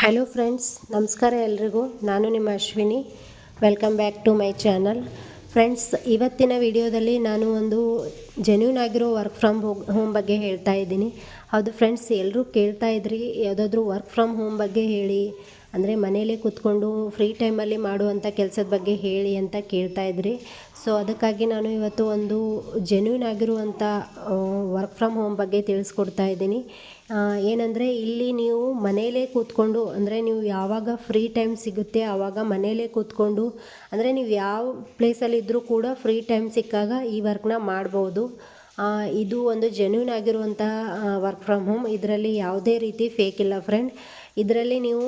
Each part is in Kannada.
ಹಲೋ ಫ್ರೆಂಡ್ಸ್ ನಮಸ್ಕಾರ ಎಲ್ರಿಗೂ. ನಾನು ನಿಮ್ಮ Ashwini. Welcome back to my channel friends ಇವತ್ತಿನ ವಿಡಿಯೋದಲ್ಲಿ ನಾನು ಒಂದು ಜೆನ್ಯೂನ್ ಆಗಿರೋ ವರ್ಕ್ ಫ್ರಮ್ ಹೋಮ್ ಬಗ್ಗೆ ಹೇಳ್ತಾ ಇದ್ದೀನಿ. ಹೌದು ಫ್ರೆಂಡ್ಸ್ ಎಲ್ಲರೂ ಕೇಳ್ತಾ ಇದ್ರಿ. ಯಾವುದಾದ್ರೂ ವರ್ಕ್ ಫ್ರಮ್ ಹೋಮ್ ಬಗ್ಗೆ ಹೇಳಿ, ಅಂದರೆ ಮನೆಯಲ್ಲೇ ಕೂತ್ಕೊಂಡು ಫ್ರೀ ಟೈಮಲ್ಲಿ ಮಾಡುವಂಥ ಕೆಲಸದ ಬಗ್ಗೆ ಹೇಳಿ ಅಂತ ಕೇಳ್ತಾ ಇದ್ರಿ. ಸೊ ಅದಕ್ಕಾಗಿ ನಾನು ಇವತ್ತು ಒಂದು ಜೆನ್ಯೂನ್ ಆಗಿರುವಂಥ ವರ್ಕ್ ಫ್ರಮ್ ಹೋಮ್ ಬಗ್ಗೆ ತಿಳಿಸ್ಕೊಡ್ತಾ ಇದ್ದೀನಿ. ಏನಂದರೆ ಇಲ್ಲಿ ನೀವು ಮನೆಯಲ್ಲೇ ಕೂತ್ಕೊಂಡು, ಅಂದರೆ ನೀವು ಯಾವಾಗ ಫ್ರೀ ಟೈಮ್ ಸಿಗುತ್ತೆ ಆವಾಗ ಮನೆಯಲ್ಲೇ ಕೂತ್ಕೊಂಡು, ಅಂದರೆ ನೀವು ಯಾವ ಪ್ಲೇಸಲ್ಲಿದ್ದರೂ ಕೂಡ ಫ್ರೀ ಟೈಮ್ ಸಿಕ್ಕಾಗ ಈ ವರ್ಕ್ನ ಮಾಡ್ಬೋದು. ಇದು ಒಂದು ಜೆನ್ಯೂನ್ ಆಗಿರುವಂಥ ವರ್ಕ್ ಫ್ರಮ್ ಹೋಮ್ ಇದರಲ್ಲಿ ಯಾವುದೇ ರೀತಿ ಫೇಕ್ ಇಲ್ಲ ಫ್ರೆಂಡ್ ಇದರಲ್ಲಿ ನೀವು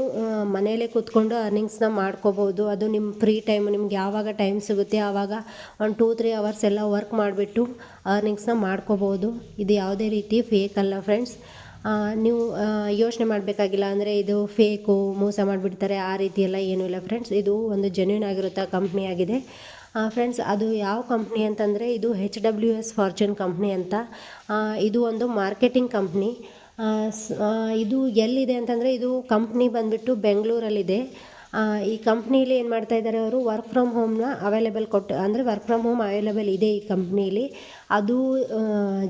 ಮನೆಯಲ್ಲೇ ಕೂತ್ಕೊಂಡು ಅರ್ನಿಂಗ್ಸ್ನ ಮಾಡ್ಕೋಬೋದು. ಅದು ನಿಮ್ಮ ಫ್ರೀ ಟೈಮ್ ನಿಮ್ಗೆ ಯಾವಾಗ ಟೈಮ್ ಸಿಗುತ್ತೆ, ಆವಾಗ ಒಂದು ಟೂ ತ್ರೀ ಅವರ್ಸ್ ಎಲ್ಲ ವರ್ಕ್ ಮಾಡಿಬಿಟ್ಟು ಅರ್ನಿಂಗ್ಸ್ನ ಮಾಡ್ಕೋಬೋದು. ಇದು ಯಾವುದೇ ರೀತಿ ಫೇಕ್ ಅಲ್ಲ ಫ್ರೆಂಡ್ಸ್ ನೀವು ಯೋಚನೆ ಮಾಡಬೇಕಾಗಿಲ್ಲ ಅಂದರೆ ಇದು ಫೇಕು ಮೋಸ ಮಾಡಿಬಿಡ್ತಾರೆ, ಆ ರೀತಿ ಎಲ್ಲ ಏನೂ ಇಲ್ಲ ಫ್ರೆಂಡ್ಸ್ ಇದು ಒಂದು ಜೆನ್ಯೂನ್ ಆಗಿರುತ್ತೆ ಕಂಪ್ನಿ ಆಗಿದೆ. ಫ್ರೆಂಡ್ಸ್ ಅದು ಯಾವ ಕಂಪ್ನಿ ಅಂತಂದರೆ ಇದು H W S fortune company ಅಂತ. ಇದು ಒಂದು ಮಾರ್ಕೆಟಿಂಗ್ ಕಂಪ್ನಿ ಇದು ಎಲ್ಲಿದೆ ಅಂತಂದರೆ ಇದು ಕಂಪ್ನಿ ಬಂದುಬಿಟ್ಟು ಬೆಂಗಳೂರಲ್ಲಿದೆ. ಈ ಕಂಪ್ನೀಲಿ ಏನು ಮಾಡ್ತಾ ಇದ್ದಾರೆ ಅವರು? ವರ್ಕ್ ಫ್ರಮ್ ಹೋಮ್ನ ಅವೈಲೇಬಲ್ ಕೊಟ್ಟು, ಅಂದರೆ ವರ್ಕ್ ಫ್ರಮ್ ಹೋಮ್ ಅವೈಲೇಬಲ್ ಇದೆ ಈ ಕಂಪ್ನೀಲಿ. ಅದು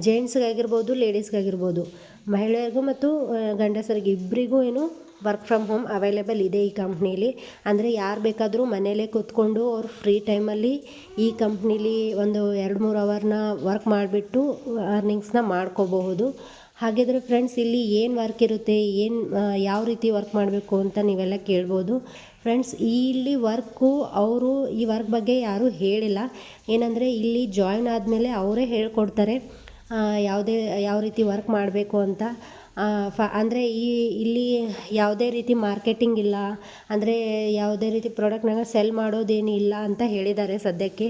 ಜೆಂಟ್ಸ್ಗಾಗಿರ್ಬೋದು, ಲೇಡೀಸ್ಗಾಗಿರ್ಬೋದು, ಮಹಿಳೆಯರಿಗೂ ಮತ್ತು ಗಂಡಸರಿಗೆ ಇಬ್ಬರಿಗೂ ಏನು ವರ್ಕ್ ಫ್ರಮ್ ಹೋಮ್ ಅವೈಲೇಬಲ್ ಇದೆ ಈ ಕಂಪ್ನೀಲಿ. ಅಂದರೆ ಯಾರು ಬೇಕಾದರೂ ಮನೆಯಲ್ಲೇ ಕೂತ್ಕೊಂಡು ಅವ್ರು ಫ್ರೀ ಟೈಮಲ್ಲಿ ಈ ಕಂಪ್ನೀಲಿ ಒಂದು ಎರಡು ಮೂರು ಅವರ್ನ ವರ್ಕ್ ಮಾಡಿಬಿಟ್ಟು ಅರ್ನಿಂಗ್ಸ್ನ ಮಾಡ್ಕೋಬಹುದು. ಹಾಗಿದ್ರೆ ಫ್ರೆಂಡ್ಸ್ ಇಲ್ಲಿ ಏನು ವರ್ಕ್ ಇರುತ್ತೆ, ಏನು ಯಾವ ರೀತಿ ವರ್ಕ್ ಮಾಡಬೇಕು ಅಂತ ನೀವೆಲ್ಲ ಕೇಳ್ಬೋದು. ಫ್ರೆಂಡ್ಸ್ ಇಲ್ಲಿ ವರ್ಕು ಅವರು ಈ ವರ್ಕ್ ಬಗ್ಗೆ ಯಾರೂ ಹೇಳಿಲ್ಲ. ಏನಂದರೆ ಇಲ್ಲಿ ಜಾಯ್ನ್ ಆದಮೇಲೆ ಅವರೇ ಹೇಳ್ಕೊಡ್ತಾರೆ ಯಾವುದೇ, ಯಾವ ರೀತಿ ವರ್ಕ್ ಮಾಡಬೇಕು ಅಂತ. ಫ, ಅಂದರೆ ಈ, ಇಲ್ಲಿ ಯಾವುದೇ ರೀತಿ ಮಾರ್ಕೆಟಿಂಗ್ ಇಲ್ಲ, ಅಂದರೆ ಯಾವುದೇ ರೀತಿ ಪ್ರಾಡಕ್ಟ್ನಾಗ ಸೆಲ್ ಮಾಡೋದೇನು ಇಲ್ಲ ಅಂತ ಹೇಳಿದ್ದಾರೆ ಸದ್ಯಕ್ಕೆ.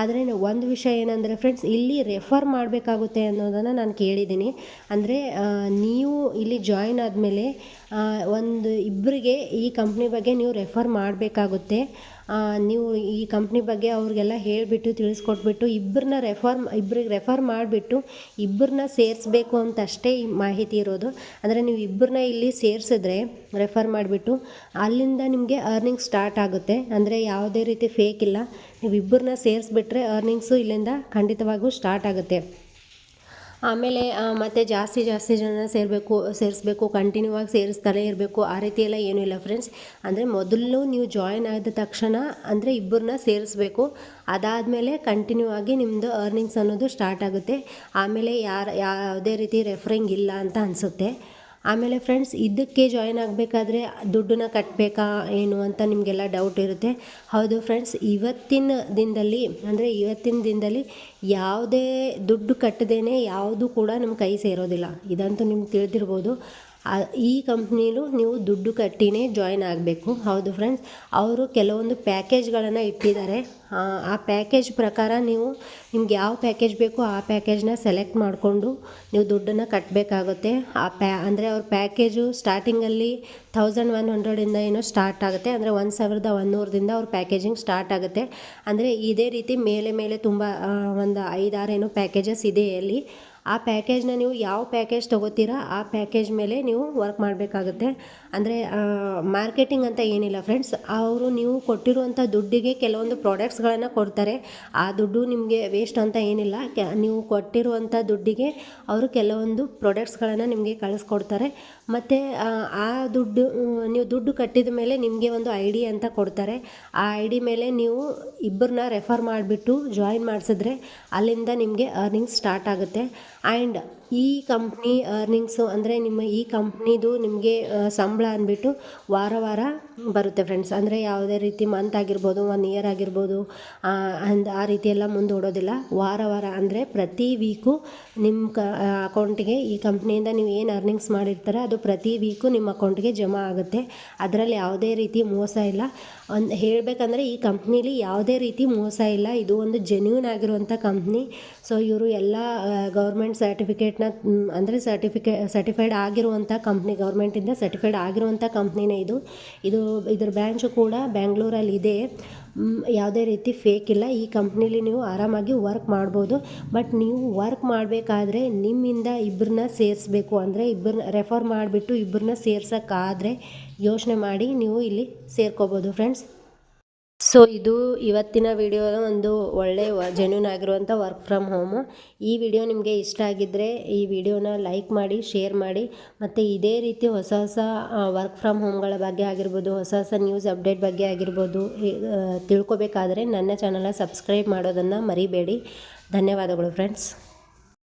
ಆದರೆ ಒಂದು ವಿಷಯ ಏನಂದರೆ ಫ್ರೆಂಡ್ಸ್ ಇಲ್ಲಿ ರೆಫರ್ ಮಾಡಬೇಕಾಗುತ್ತೆ ಅನ್ನೋದನ್ನು ನಾನು ಕೇಳಿದ್ದೀನಿ. ಅಂದರೆ ನೀವು ಇಲ್ಲಿ ಜಾಯಿನ್ ಆದಮೇಲೆ ಒಂದು ಇಬ್ಬರಿಗೆ ಈ ಕಂಪ್ನಿ ಬಗ್ಗೆ ನೀವು ರೆಫರ್ ಮಾಡಬೇಕಾಗುತ್ತೆ. ನೀವು ಈ ಕಂಪ್ನಿ ಬಗ್ಗೆ ಅವ್ರಿಗೆಲ್ಲ ಹೇಳಿಬಿಟ್ಟು ತಿಳಿಸ್ಕೊಟ್ಬಿಟ್ಟು ಇಬ್ಬರನ್ನ ರೆಫರ್ ಇಬ್ಬರಿಗೆ ರೆಫರ್ ಮಾಡಿಬಿಟ್ಟು ಇಬ್ಬರನ್ನ ಸೇರಿಸ್ಬೇಕು ಅಂತ ಅಷ್ಟೇ ಈ ಮಾಹಿತಿ ಇರೋದು. ಅಂದರೆ ನೀವು ಇಬ್ಬರನ್ನ ಇಲ್ಲಿ ಸೇರಿಸಿದ್ರೆ ರೆಫರ್ ಮಾಡಿಬಿಟ್ಟು ಅಲ್ಲಿಂದ ನಿಮಗೆ ಅರ್ನಿಂಗ್ ಸ್ಟಾರ್ಟ್ ಆಗುತ್ತೆ. ಅಂದರೆ ಯಾವುದೇ ರೀತಿ ಫೇಕ್ ಇಲ್ಲ. ನೀವು ಇಬ್ಬರನ್ನ ಸೇರಿಸ್ಬಿಟ್ರೆ ಅರ್ನಿಂಗ್ಸು ಇಲ್ಲಿಂದ ಖಂಡಿತವಾಗೂ ಸ್ಟಾರ್ಟ್ ಆಗುತ್ತೆ. ಆಮೇಲೆ ಮತ್ತು ಜಾಸ್ತಿ ಜಾಸ್ತಿ ಜನ ಸೇರಬೇಕು, ಸೇರಿಸ್ಬೇಕು ಕಂಟಿನ್ಯೂ ಆಗಿ ಸೇರಿಸ್ತಾನೆ ಇರಬೇಕು, ಆ ರೀತಿ ಎಲ್ಲ ಏನೂ ಇಲ್ಲ ಫ್ರೆಂಡ್ಸ್ ಅಂದರೆ ಮೊದಲು ನೀವು ಜಾಯಿನ್ ಆದ ತಕ್ಷಣ ಅಂದರೆ ಇಬ್ಬರನ್ನ ಸೇರಿಸ್ಬೇಕು. ಅದಾದಮೇಲೆ ಕಂಟಿನ್ಯೂ ಆಗಿ ನಿಮ್ಮದು ಅರ್ನಿಂಗ್ಸ್ ಅನ್ನೋದು ಸ್ಟಾರ್ಟ್ ಆಗುತ್ತೆ. ಆಮೇಲೆ ಯಾರು, ಯಾವುದೇ ರೀತಿ ರೆಫರಿಂಗ್ ಇಲ್ಲ ಅಂತ ಅನಿಸುತ್ತೆ. ಆಮೇಲೆ ಫ್ರೆಂಡ್ಸ್ ಇದಕ್ಕೆ ಜಾಯಿನ್ ಆಗಬೇಕಾದ್ರೆ ದುಡ್ಡನ್ನ ಕಟ್ಟಬೇಕಾ ಏನು ಅಂತ ನಿಮಗೆಲ್ಲ ಡೌಟ್ ಇರುತ್ತೆ. ಹೌದು ಫ್ರೆಂಡ್ಸ್ ಇವತ್ತಿನ ದಿನದಲ್ಲಿ, ಅಂದರೆ ಇವತ್ತಿನ ದಿನದಲ್ಲಿ ಯಾವುದೇ ದುಡ್ಡು ಕಟ್ಟದೇನೆ ಯಾವುದು ಕೂಡ ನಮ್ಮ ಕೈ ಸೇರೋದಿಲ್ಲ. ಇದಂತೂ ನಿಮ್ಗೆ ತಿಳಿದಿರ್ಬೋದು. ಈ ಕಂಪ್ನಿಲೂ ನೀವು ದುಡ್ಡು ಕಟ್ಟಿನೇ ಜಾಯ್ನ್ ಆಗಬೇಕು. ಹೌದು ಫ್ರೆಂಡ್ಸ್ ಅವರು ಕೆಲವೊಂದು ಪ್ಯಾಕೇಜ್ಗಳನ್ನು ಇಟ್ಟಿದ್ದಾರೆ. ಆ ಪ್ಯಾಕೇಜ್ ಪ್ರಕಾರ ನೀವು ನಿಮ್ಗೆ ಯಾವ ಪ್ಯಾಕೇಜ್ ಬೇಕೋ ಆ ಪ್ಯಾಕೇಜ್ನ ಸೆಲೆಕ್ಟ್ ಮಾಡಿಕೊಂಡು ನೀವು ದುಡ್ಡನ್ನು ಕಟ್ಟಬೇಕಾಗುತ್ತೆ ಆ ಪ್ಯಾ, ಅಂದರೆ ಅವ್ರ ಪ್ಯಾಕೇಜು ಸ್ಟಾರ್ಟಿಂಗಲ್ಲಿ ಥೌಸಂಡ್ ಒನ್ ಹಂಡ್ರೆಡಿಂದ ಏನೋ ಸ್ಟಾರ್ಟ್ ಆಗುತ್ತೆ. ಅಂದರೆ ಒಂದು ಸಾವಿರದ ಒಂದೂರದಿಂದ ಅವ್ರ ಪ್ಯಾಕೇಜಿಂಗ್ ಸ್ಟಾರ್ಟ್ ಆಗುತ್ತೆ. ಅಂದರೆ ಇದೇ ರೀತಿ ಮೇಲೆ ಮೇಲೆ ತುಂಬ ಒಂದು ಐದಾರೇನೋ ಪ್ಯಾಕೇಜಸ್ ಇದೆ ಅಲ್ಲಿ. ಆ ಪ್ಯಾಕೇಜ್ನ ನೀವು ಯಾವ ಪ್ಯಾಕೇಜ್ ತೊಗೋತೀರಾ, ಆ ಪ್ಯಾಕೇಜ್ ಮೇಲೆ ನೀವು ವರ್ಕ್ ಮಾಡಬೇಕಾಗುತ್ತೆ. ಅಂದರೆ ಮಾರ್ಕೆಟಿಂಗ್ ಅಂತ ಏನಿಲ್ಲ ಫ್ರೆಂಡ್ಸ್ ಅವರು ನೀವು ಕೊಟ್ಟಿರುವಂಥ ದುಡ್ಡಿಗೆ ಕೆಲವೊಂದು ಪ್ರಾಡಕ್ಟ್ಸ್ಗಳನ್ನು ಕೊಡ್ತಾರೆ. ಆ ದುಡ್ಡು ನಿಮಗೆ ವೇಸ್ಟ್ ಅಂತ ಏನಿಲ್ಲ. ನೀವು ಕೊಟ್ಟಿರುವಂಥ ದುಡ್ಡಿಗೆ ಅವರು ಕೆಲವೊಂದು ಪ್ರಾಡಕ್ಟ್ಸ್ಗಳನ್ನು ನಿಮಗೆ ಕಳಿಸ್ಕೊಡ್ತಾರೆ. ಮತ್ತು, ಆ ದುಡ್ಡು, ನೀವು ದುಡ್ಡು ಕಟ್ಟಿದ ಮೇಲೆ ನಿಮಗೆ ಒಂದು ಐ ಡಿ ಅಂತ ಕೊಡ್ತಾರೆ. ಆ ಐ ಡಿ ಮೇಲೆ ನೀವು ಇಬ್ಬರನ್ನ ರೆಫರ್ ಮಾಡಿಬಿಟ್ಟು ಜಾಯಿನ್ ಮಾಡಿಸಿದ್ರೆ ಅಲ್ಲಿಂದ ನಿಮಗೆ ಅರ್ನಿಂಗ್ಸ್ ಸ್ಟಾರ್ಟ್ ಆಗುತ್ತೆ. and ಈ ಕಂಪ್ನಿ ಅರ್ನಿಂಗ್ಸು ಅಂದರೆ ನಿಮ್ಮ ಈ ಕಂಪ್ನಿದು ನಿಮಗೆ ಸಂಬಳ ಅಂದ್ಬಿಟ್ಟು ವಾರ ವಾರ ಬರುತ್ತೆ ಫ್ರೆಂಡ್ಸ್ ಅಂದರೆ ಯಾವುದೇ ರೀತಿ ಮಂತ್ ಆಗಿರ್ಬೋದು ಒನ್ ಇಯರ್ ಆಗಿರ್ಬೋದು ಅಂದ್, ಆ ರೀತಿ ಎಲ್ಲ ಮುಂದೂಡೋದಿಲ್ಲ. ವಾರ ವಾರ ಅಂದರೆ ಪ್ರತಿ ವೀಕು ನಿಮ್ಮ ಕ ಅಕೌಂಟಿಗೆ ಈ ಕಂಪ್ನಿಯಿಂದ ನೀವು ಏನು ಅರ್ನಿಂಗ್ಸ್ ಮಾಡಿರ್ತಾರೆ ಅದು ಪ್ರತಿ ವೀಕು ನಿಮ್ಮ ಅಕೌಂಟ್ಗೆ ಜಮಾ ಆಗುತ್ತೆ. ಅದರಲ್ಲಿ ಯಾವುದೇ ರೀತಿ ಮೋಸ ಇಲ್ಲ. ಒಂದು, ಹೇಳಬೇಕಂದ್ರೆ ಈ ಕಂಪ್ನೀಲಿ ಯಾವುದೇ ರೀತಿ ಮೋಸ ಇಲ್ಲ. ಇದು ಒಂದು ಜೆನ್ಯೂನ್ ಆಗಿರುವಂಥ ಕಂಪ್ನಿ. ಸೊ ಇವರು ಎಲ್ಲ ಗೌರ್ಮೆಂಟ್ ಗೌರ್ಮೆಂಟ್ ಸರ್ಟಿಫಿಕೇಟ್ನ ಅಂದರೆ ಸರ್ಟಿಫಿಕೇ ಸರ್ಟಿಫೈಡ್ ಆಗಿರುವಂಥ ಕಂಪ್ನಿ ಗೌರ್ಮೆಂಟಿಂದ ಸರ್ಟಿಫೈಡ್ ಆಗಿರುವಂಥ ಕಂಪ್ನಿನೇ ಇದು. ಇದು, ಇದರ ಬ್ಯಾಂಚು ಕೂಡ ಬ್ಯಾಂಗ್ಳೂರಲ್ಲಿ ಇದೆ. ಯಾವುದೇ ರೀತಿ ಫೇಕ್ ಇಲ್ಲ. ಈ ಕಂಪ್ನಿಲಿ ನೀವು ಆರಾಮಾಗಿ ವರ್ಕ್ ಮಾಡ್ಬೋದು. ಬಟ್ ನೀವು ವರ್ಕ್ ಮಾಡಬೇಕಾದ್ರೆ ನಿಮ್ಮಿಂದ ಇಬ್ಬರನ್ನ ಸೇರಿಸ್ಬೇಕು. ಅಂದರೆ ಇಬ್ಬರನ್ನ ರೆಫರ್ ಮಾಡಿಬಿಟ್ಟು ಇಬ್ಬರನ್ನ ಸೇರ್ಸೋಕ್ಕಾದರೆ ಯೋಚನೆ ಮಾಡಿ ನೀವು ಇಲ್ಲಿ ಸೇರ್ಕೋಬೋದು ಫ್ರೆಂಡ್ಸ್ ಸೊ ಇದು ಇವತ್ತಿನ ವಿಡಿಯೋದ ಒಂದು ಒಳ್ಳೆ ಜೆನ್ಯೂನ್ ಆಗಿರುವಂಥ ವರ್ಕ್ ಫ್ರಮ್ ಹೋಮು ಈ ವಿಡಿಯೋ ನಿಮಗೆ ಇಷ್ಟ ಆಗಿದ್ದರೆ ಈ ವಿಡಿಯೋನ ಲೈಕ್ ಮಾಡಿ ಶೇರ್ ಮಾಡಿ, ಮತ್ತು ಇದೇ ರೀತಿ ಹೊಸ ಹೊಸ ವರ್ಕ್ ಫ್ರಮ್ ಹೋಮ್ಗಳ ಬಗ್ಗೆ ಆಗಿರ್ಬೋದು, ಹೊಸ ಹೊಸ ನ್ಯೂಸ್ ಅಪ್ಡೇಟ್ ಬಗ್ಗೆ ಆಗಿರ್ಬೋದು ತಿಳ್ಕೊಬೇಕಾದರೆ ತಿಳ್ಕೊಬೇಕಾದ್ರೆ ನನ್ನ ಚಾನಲ್ನ ಸಬ್ಸ್ಕ್ರೈಬ್ ಮಾಡೋದನ್ನು ಮರಿಬೇಡಿ. ಧನ್ಯವಾದಗಳು ಫ್ರೆಂಡ್ಸ್